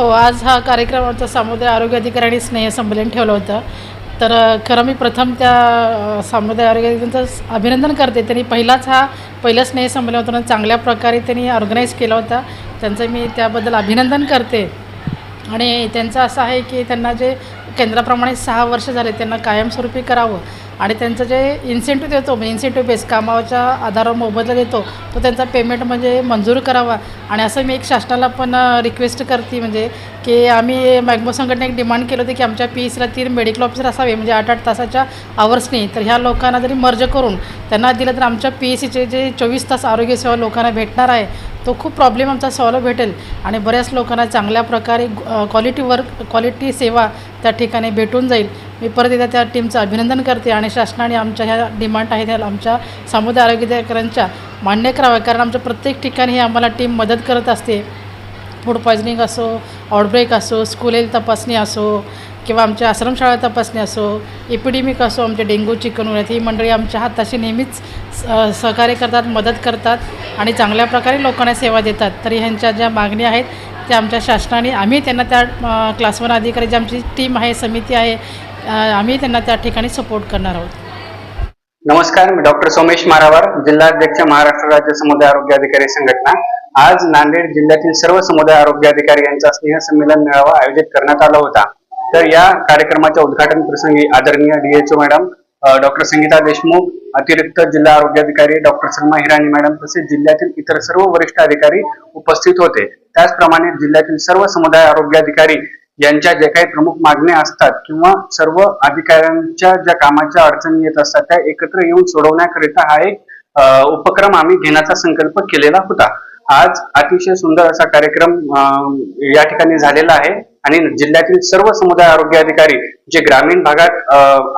हो आज हा कार्यक्रम आमचा सामुदाय आरोग्य अधिकाऱ्यांनी स्नेहसंमेलन ठेवलं होतं. तर खरं मी प्रथम त्या सामुदाय आरोग्य अधिकाऱ्यांचं अभिनंदन करते. त्यांनी पहिलाच हा पहिलं स्नेहसंमेलन होतं आणि चांगल्या प्रकारे त्यांनी ऑर्गनाईज केला होता. त्यांचं मी त्याबद्दल अभिनंदन करते. आणि त्यांचं असं आहे की त्यांना जे केंद्राप्रमाणे सहा वर्ष झाले त्यांना कायमस्वरूपी करावं. आणि त्यांचं जे इन्सेंटिव्ह देतो म्हणजे इन्सेंटिव्ह बेस कामाच्या आधारावर मोबदला देतो तो त्यांचा पेमेंट म्हणजे मंजूर करावा. आणि असं मी एक शासनाला पण रिक्वेस्ट करते म्हणजे की आम्ही मॅग्मो संघटने एक डिमांड केलं होतं की आमच्या पी एसला तीन मेडिकल ऑफिसर असावे म्हणजे आठ आठ तासाच्या आवर्सनी तर ह्या लोकांना जरी मर्ज करून त्यांना दिलं तर आमच्या पी एस सीचे जे चोवीस तास आरोग्य सेवा लोकांना भेटणार आहे तो खूप प्रॉब्लेम आमचा सॉल्व भेटेल. आणि बऱ्याच लोकांना चांगल्या प्रकारे क्वालिटी वर्क क्वालिटी सेवा त्या ठिकाणी भेटून जाईल. मी परत एकदा त्या टीमचं अभिनंदन करते आणि शासनाने आमच्या ह्या डिमांड आहेत ह्या आमच्या समुदाय आरोग्यकरांच्या मान्य कराव्या कारण आमच्या प्रत्येक ठिकाणी हे आम्हाला टीम मदत करत असते. फूड पॉयझनिंग असो आउटब्रेक असो स्कूल हेल्थ तपासणी असो किंवा आमच्या आश्रमशाळा तपासणी असो एपिडेमिक असो आमचे डेंग्यू चिकनगुन्ह्यात ही मंडळी आमच्या हाताशी नेहमीच स- सहकार्य करतात मदत करतात आणि चांगल्या प्रकारे लोकांना सेवा देतात. तरी ह्यांच्या ज्या मागण्या आहेत त्या आमच्या शासनाने आम्ही त्यांना त्या अ, क्लास वन अधिकारी जी आमची टीम आहे समिती आहे आम्ही त्यांना त्या ठिकाणी सपोर्ट करणार आहोत. नमस्कार मी डॉक्टर सोमेश मारावार जिल्हाध्यक्ष महाराष्ट्र राज्य समुदाय आरोग्य अधिकारी संघटना. आज नांदेड जिल्ह्यातील सर्व समुदाय आरोग्य अधिकारी यांचा स्नेह संमेलन मेळावा आयोजित करण्यात आला होता. तर या कार्यक्रमाच्या उद्घाटन प्रसंगी आदरणीय DHO madam doctor Sangita Deshmukh अतिरिक्त जिल्हा आरोग्य अधिकारी डॉक्टर सलमा हिराणी मॅडम तसेच जिल्ह्यातील इतर सर्व वरिष्ठ अधिकारी उपस्थित होते. त्याचप्रमाणे जिल्ह्यातील सर्व समुदाय आरोग्य अधिकारी यांच्या ज्या काही प्रमुख मागण्या असतात किंवा सर्व अधिकाऱ्यांच्या ज्या कामाच्या अडचणी येत असतात त्या एकत्र येऊन सोडवण्याकरिता हा एक उपक्रम आम्ही घेण्याचा संकल्प केलेला होता. आज अतिशय सुंदर असा कार्यक्रम या ठिकाणी झालेला आहे. आणि जिल्ह्यातील सर्व समुदाय आरोग्य अधिकारी जे ग्रामीण भागात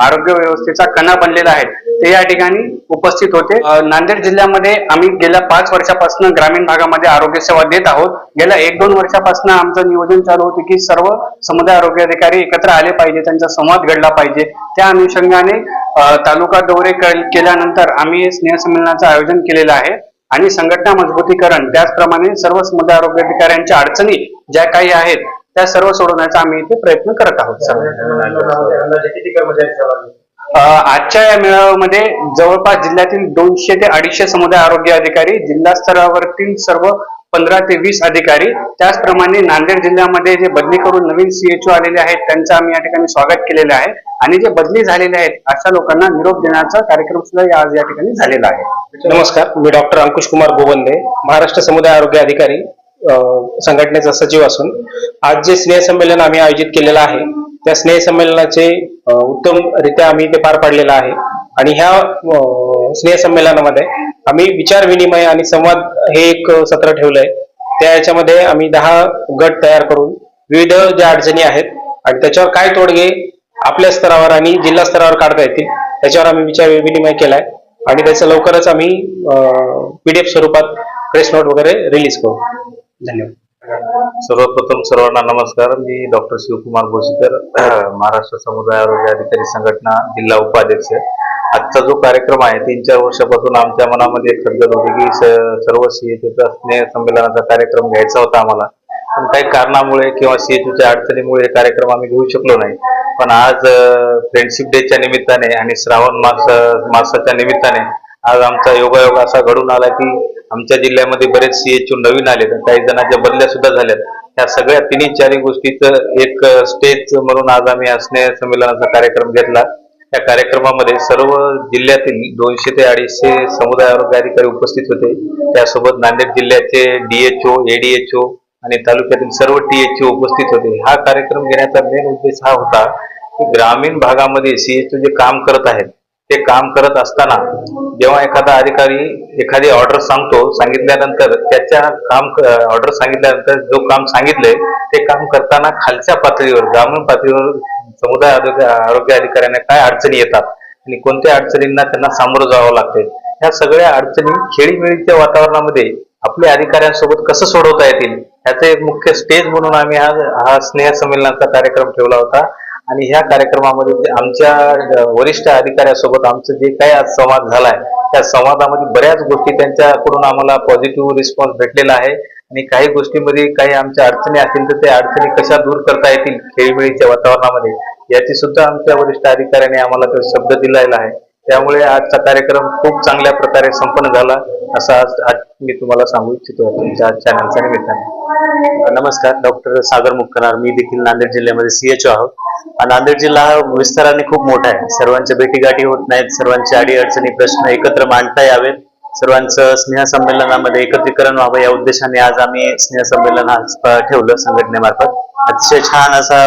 आरोग्य व्यवस्थेचा कणा बनलेला आहे ते या ठिकाणी उपस्थित होते. नांदेड जिल्ह्यामध्ये आम्ही गेल्या पाच वर्षापासून ग्रामीण भागामध्ये आरोग्य सेवा देत आहोत. गेल्या एक दोन वर्षापासून आमचं नियोजन चालू होतं की सर्व समुदाय आरोग्य अधिकारी एकत्र आले पाहिजे त्यांचा संवाद घडला पाहिजे. त्या अनुषंगाने तालुका दौरे केल्यानंतर आम्ही स्नेहसंमेलनाचं आयोजन केलेलं आहे. आणि संघटना मजबूतीकरण त्याचप्रमाणे सर्व समुदाय आरोग्य अधिकाऱ्यांच्या अडचणी ज्या काही आहेत त्या सर्व सोडवण्याचा आम्ही इथे प्रयत्न करत आहोत सर आजच्या या मेळाव्यामध्ये जवळपास जिल्ह्यातील दोनशे ते अडीचशे समुदाय आरोग्य अधिकारी जिल्हा स्तरावरतील सर्व पंधरा ते वीस अधिकारी त्याचप्रमाणे नांदेड जिल्ह्यामध्ये जे बदली करून नवीन सीएचओ आलेले आहेत त्यांचं आम्ही या ठिकाणी स्वागत केलेलं आहे. आणि जे बदली झालेले आहेत अशा लोकांना निरोप देण्याचा कार्यक्रम सुद्धा आज या ठिकाणी झालेला आहे. नमस्कार मी डॉक्टर अंकुश कुमार गोवंदे महाराष्ट्र समुदाय आरोग्य अधिकारी संघटनेचा सचिव असून आज जे स्नेह संमेलन आम्ही आयोजित केलेलं आहे त्या स्नेह संमेलनाचे उत्तमरित्या आम्ही ते पार पाडलेलं आहे. आणि ह्या स्नेह संमेलनामध्ये आम्ही विचार विनिमय आणि संवाद हे एक सत्र ठेवलंय. त्या याच्यामध्ये आम्ही दहा गट तयार करून विविध ज्या अडचणी आहेत आणि त्याच्यावर काय तोडगे आपल्या स्तरावर आणि जिल्हा स्तरावर काढता येतील त्याच्यावर आम्ही विचार विनिमय केलाय. आणि त्याचं लवकरच आम्ही पीडीएफ स्वरूपात प्रेस नोट वगैरे रिलीज करू. धन्यवाद. सर्वप्रथम सर्वांना नमस्कार. मी डॉक्टर शिवकुमार भोसीकर महाराष्ट्र समुदाय आरोग्य अधिकारी संघटना जिल्हा उपाध्यक्ष. आजचा जो कार्यक्रम आहे तीन चार वर्षापासून आमच्या मनामध्ये एक खदगद होती की सर्व सीएचओचा स्नेह संमेलनाचा कार्यक्रम घ्यायचा होता आम्हाला. पण काही कारणामुळे किंवा सीएचओच्या अडचणीमुळे कार्यक्रम आम्ही घेऊ शकलो नाही. पण आज फ्रेंडशिप डेच्या निमित्ताने आणि श्रावण मास मासाच्या निमित्ताने आज आमचा योगायोग असा घडून आला की आमच्या जिल्ह्यामध्ये बरेच सीएचओ नवीन आले तर काही जणांच्या बदल्या सुद्धा झाल्यात. या सगळ्या तिन्ही चारही गोष्टीचं एक स्टेज म्हणून आज आम्ही हा संमेलनाचा कार्यक्रम घेतला. त्या कार्यक्रमामध्ये सर्व जिल्ह्यातील दोनशे ते अडीचशे समुदाय आरोग्य अधिकारी उपस्थित होते. त्यासोबत नांदेड जिल्ह्याचे डीएचओ एडीएचओ आणि तालुक्यातील सर्व टीएचओ उपस्थित होते. हा कार्यक्रम घेण्याचा मेन उद्देश हा होता की ग्रामीण भागामध्ये सीएचओ जे काम करत आहेत ते काम करत असताना जेव्हा एखादा अधिकारी एखादी ऑर्डर सांगतो सांगितल्यानंतर त्याच्या काम ऑर्डर सांगितल्यानंतर जो काम सांगितलंय ते काम करताना खालच्या पातळीवर ग्रामीण पातळीवर समुदाय आरोग्य आरोग्य अधिकाऱ्यांना काय अडचणी येतात आणि कोणत्या अडचणींना त्यांना सामोरं जावं लागते? ह्या सगळ्या अडचणी खेळीमेळीच्या वातावरणामध्ये आपल्या अधिकाऱ्यांसोबत कसं सोडवता येतील? ह्याचं एक मुख्य स्टेज म्हणून आम्ही आज हा स्नेह संमेलनाचा कार्यक्रम ठेवला होता. आणि ह्या कार्यक्रमामध्ये आमच्या वरिष्ठ अधिकाऱ्यासोबत आमचं जे काही आज संवाद झालाय त्या संवादामध्ये बऱ्याच गोष्टी त्यांच्याकडून आम्हाला पॉझिटिव्ह रिस्पॉन्स भेटलेला आहे. आणि काही गोष्टीमध्ये काही आमच्या अडचणी असतील तर त्या अडचणी कशा दूर करता येतील खेळीवेळीच्या वातावरणामध्ये याची सुद्धा आमच्या वरिष्ठ अधिकाऱ्याने आम्हाला तो शब्द दिलेला आहे. त्यामुळे आजचा कार्यक्रम खूप चांगल्या प्रकारे संपन्न झाला असं आज आज मी तुम्हाला सांगू इच्छितो तुमच्या चॅनलच्या निमित्ताने. नमस्कार डॉक्टर सागर मुक्कनार. मी देखील नांदेड जिल्ह्यामध्ये सीएचओ आहोत. नांदेड जिल्हा हा विस्ताराने खूप मोठा आहे. सर्वांच्या भेटीगाठी होत नाहीत सर्वांच्या अडीअडचणी प्रश्न एकत्र मांडता यावेत. सर्वांचं स्नेहसंमेलनामध्ये एकत्रीकरण व्हावं या उद्देशाने आज आम्ही स्नेहसंमेलन आज ठेवलं संघटनेमार्फत. अतिशय छान असा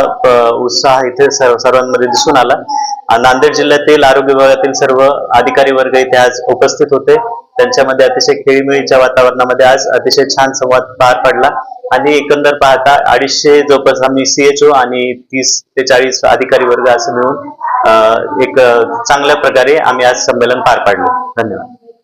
उत्साह इथे सर्वांमध्ये दिसून आला. नांदेड जिल्ह्यातील आरोग्य विभागातील सर्व अधिकारी वर्ग इथे आज उपस्थित होते. त्यांच्यामध्ये अतिशय खेळीमेळीच्या वातावरणामध्ये आज अतिशय छान संवाद पार पडला. आणि एकंदर पाहता अडीचशे जवळपास आम्ही सीएचओ आणि तीस ते चाळीस अधिकारी वर्ग असं मिळून एक चांगल्या प्रकारे आम्ही आज संमेलन पार पाडलं. धन्यवाद.